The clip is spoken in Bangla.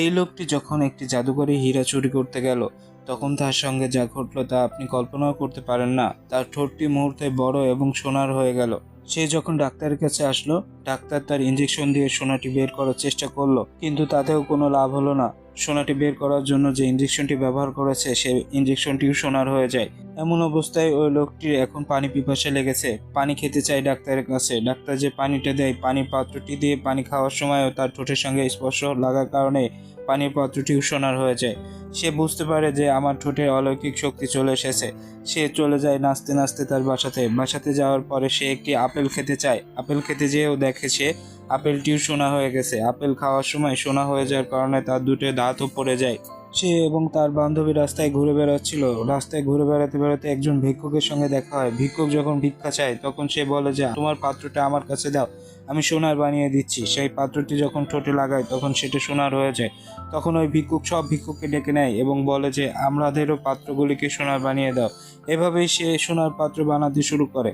এই লোকটি যখন একটি জাদুকরি হীরা চুরি করতে গেল, তখন তার সঙ্গে যা ঘটলো তা আপনি কল্পনাও করতে পারেন না। তার ঠোঁটটি মুহূর্তে বড় এবং সোনার হয়ে গেল। সে যখন ডাক্তারের কাছে আসলো, ডাক্তার তার ইঞ্জেকশন দিয়ে সোনাটি বের করার চেষ্টা করল, কিন্তু তাতেও কোনো লাভ হলো না। সোনাটি বের করার জন্য যে ইঞ্জেকশনটি ব্যবহার করেছে, সে ইঞ্জেকশনটিও সোনার হয়ে যায়। এমন অবস্থায় ওই লোকটির এখন পানি পিপাসা লেগেছে। পানি খেতে চায় ডাক্তারের কাছে। ডাক্তার যে পানিটা দেয়, পানির পাত্রটি দিয়ে পানি খাওয়ার সময়ও তার ঠোঁটের সঙ্গে স্পর্শ লাগার কারণে পানির পাত্র সোনার হয়ে যায়। সে বুঝতে পারে যে আমার ঠোঁটে অলৌকিক শক্তি চলে এসেছে। সে চলে যায় নাচতে নাচতে তার বাসাতে। বাসাতে যাওয়ার পরে সে একটি আপেল খেতে চায়। আপেল খেতে যেয়েও দেখে সে আপেলটিও সোনা হয়ে গেছে। আপেল খাওয়ার সময় সোনা হয়ে যাওয়ার কারণে তার দুটো দাঁতও পড়ে যায়। সে এবং তার বান্ধবী রাস্তায় ঘুরে বেড়াচ্ছিল। রাস্তায় ঘুরে বেড়াতে বেড়াতে একজন ভিক্ষুকের সঙ্গে দেখা হয়। ভিক্ষুক যখন ভিক্ষা চায়, তখন সে বলে, যে, তোমার পাত্রটা আমার কাছে দাও, আমি সোনার বানিয়ে দিচ্ছি। সেই পাত্রটি যখন ঠোঁটে লাগায়, তখন সেটা সোনার হয়ে যায়। তখন ওই ভিক্ষুক, সব ভিক্ষুককে ডেকে নেয় এবং বলে যে আমাদেরও পাত্রগুলিকে সোনার বানিয়ে দাও। এভাবেই সে সোনার পাত্র বানাতে শুরু করে।